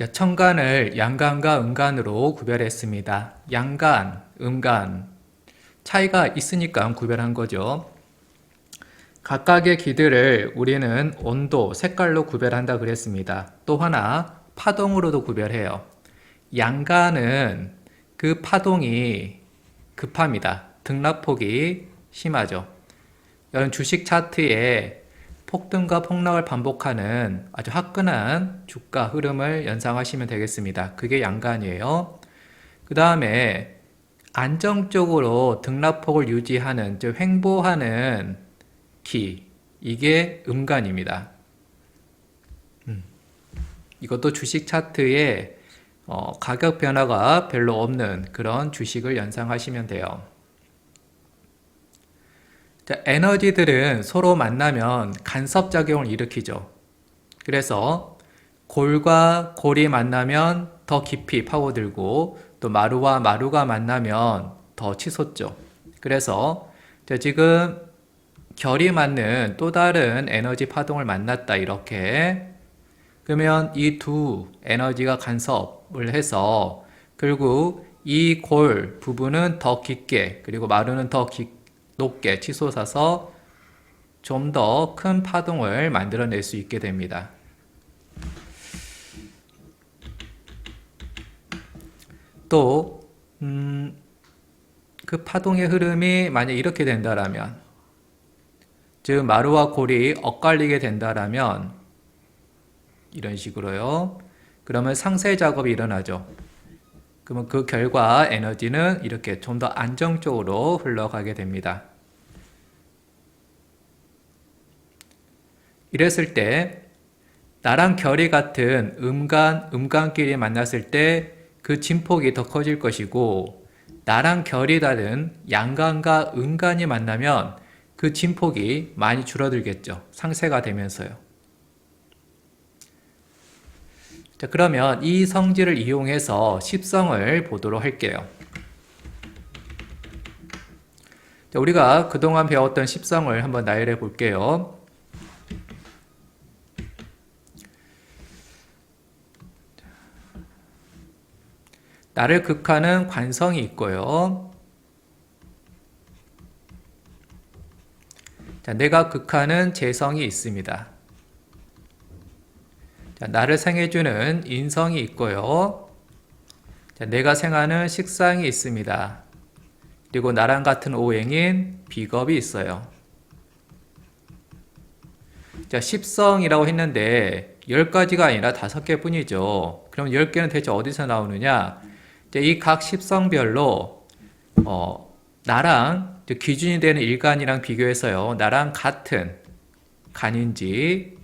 자, 청간을 양간과 음간으로 구별했습니다. 양간, 음간 차이가 있으니까 구별한 거죠. 각각의 기들을 우리는 온도, 색깔로 구별한다 그랬습니다. 또 하나 파동으로도 구별해요. 양간은 그 파동이 급합니다. 등락폭이 심하죠. 이런 주식 차트에 폭등과 폭락을 반복하는 아주 화끈한 주가 흐름을 연상하시면 되겠습니다. 그게 양간이에요. 그 다음에 안정적으로 등락폭을 유지하는, 즉 횡보하는 기, 이게 음간입니다. 음. 이것도 주식 차트에 어, 가격 변화가 별로 없는 그런 주식을 연상하시면 돼요. 자, 에너지들은 서로 만나면 간섭작용을 일으키죠. 그래서 골과 골이 만나면 더 깊이 파고들고 또 마루와 마루가 만나면 더 치솟죠. 그래서 자, 지금 결이 맞는 또 다른 에너지 파동을 만났다 이렇게 그러면 이 두 에너지가 간섭을 해서 결국 이 골 부분은 더 깊게 그리고 마루는 더 깊, 높게 치솟아서 좀 더 큰 파동을 만들어낼 수 있게 됩니다. 또, 음, 그 파동의 흐름이 만약 이렇게 된다라면, 즉, 마루와 골이 엇갈리게 된다라면, 이런 식으로요. 그러면 상세 작업이 일어나죠. 그러면 그 결과 에너지는 이렇게 좀 더 안정적으로 흘러가게 됩니다. 이랬을 때 나랑 결이 같은 음간, 음간끼리 만났을 때 그 진폭이 더 커질 것이고 나랑 결이 다른 양간과 음간이 만나면 그 진폭이 많이 줄어들겠죠. 상세가 되면서요. 자, 그러면 이 성질을 이용해서 십성을 보도록 할게요. 자, 우리가 그동안 배웠던 십성을 한번 나열해 볼게요. 나를 극하는 관성이 있고요. 자, 내가 극하는 재성이 있습니다. 자, 나를 생해주는 인성이 있고요. 자, 내가 생하는 식상이 있습니다. 그리고 나랑 같은 오행인 비겁이 있어요. 자, 십성이라고 했는데 10가지가 아니라 5개 뿐이죠. 그럼 10개는 대체 어디서 나오느냐? 이 각 십성별로 어, 나랑 기준이 되는 일간이랑 비교해서요. 나랑 같은 간인지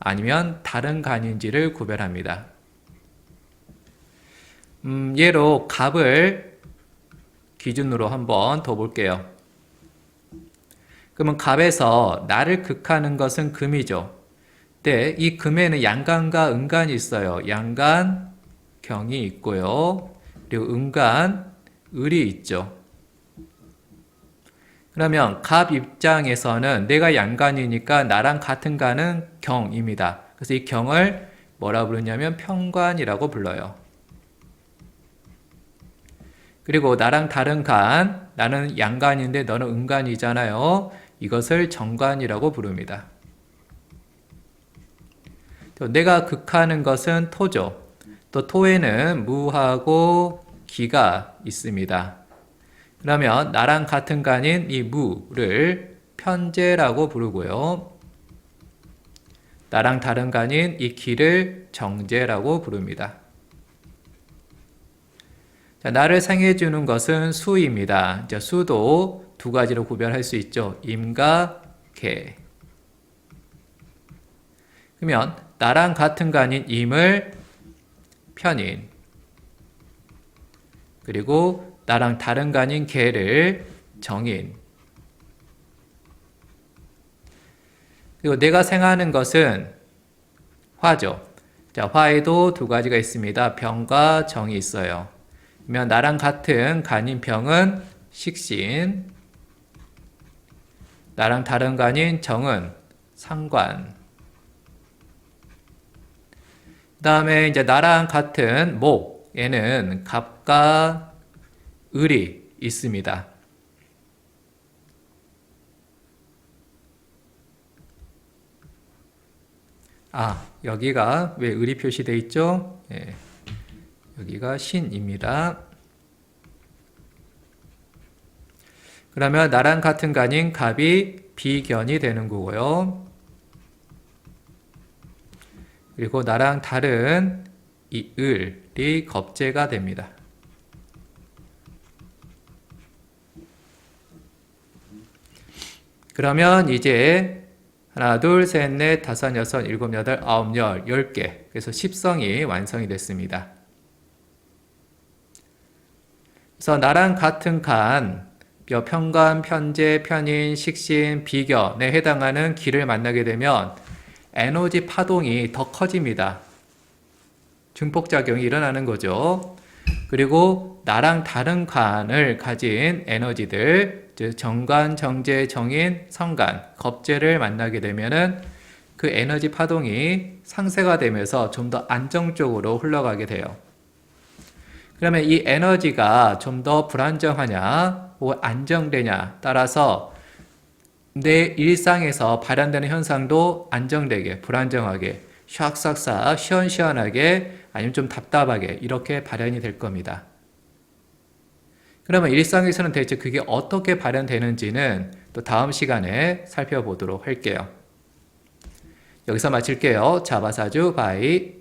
아니면 다른 간인지를 구별합니다. 음, 예로 갑을 기준으로 한번 더 볼게요. 그러면 갑에서 나를 극하는 것은 금이죠. 네, 이 금에는 양간과 음간이 있어요. 양간, 경이 있고요. 그리고 음간, 을이 있죠. 그러면 갑 입장에서는 내가 양간이니까 나랑 같은 간은 경입니다. 그래서 이 경을 뭐라 부르냐면 평관이라고 불러요. 그리고 나랑 다른 간, 나는 양간인데 너는 음간이잖아요. 이것을 정관이라고 부릅니다. 또 내가 극하는 것은 토죠. 또 토에는 무하고 기가 있습니다. 그러면 나랑 같은 간인 이 무를 편제라고 부르고요. 나랑 다른 간인 이 기를 정제라고 부릅니다. 자, 나를 상해 주는 것은 수입니다. 자, 수도 두 가지로 구별할 수 있죠. 임과 개. 그러면 나랑 같은 간인 임을 편인 그리고 나랑 다른 간인 개를 정인 그리고 내가 생하는 것은 화죠. 자, 화에도 두 가지가 있습니다. 병과 정이 있어요. 그러면 나랑 같은 간인 병은 식신, 나랑 다른 간인 정은 상관. 그 다음에 이제 나랑 같은 목에는 갑과 을이 있습니다. 아, 여기가 왜 을이 표시되어 있죠? 예, 여기가 신입니다. 그러면 나랑 같은 간인 갑이 비견이 되는 거고요. 그리고 나랑 다른 이 을이 겁재가 됩니다. 그러면 이제 하나, 둘, 셋, 넷, 다섯, 여섯, 일곱, 여덟, 아홉, 열, 열 개. 그래서 십성이 완성이 됐습니다. 그래서 나랑 같은 간, 몇 편간, 편제, 편인, 식신, 비견에 해당하는 기를 만나게 되면 에너지 파동이 더 커집니다. 증폭작용이 일어나는 거죠. 그리고 나랑 다른 관을 가진 에너지들, 즉 정관, 정제, 정인, 성간, 겁재를 만나게 되면은 그 에너지 파동이 상쇄가 되면서 좀 더 안정적으로 흘러가게 돼요. 그러면 이 에너지가 좀 더 불안정하냐, 혹은 안정되냐 따라서 내 일상에서 발현되는 현상도 안정되게, 불안정하게, 샥싹싹, 시원시원하게, 아니면 좀 답답하게 이렇게 발현이 될 겁니다. 그러면 일상에서는 대체 그게 어떻게 발현되는지는 또 다음 시간에 살펴보도록 할게요. 여기서 마칠게요. 자바사주 바이.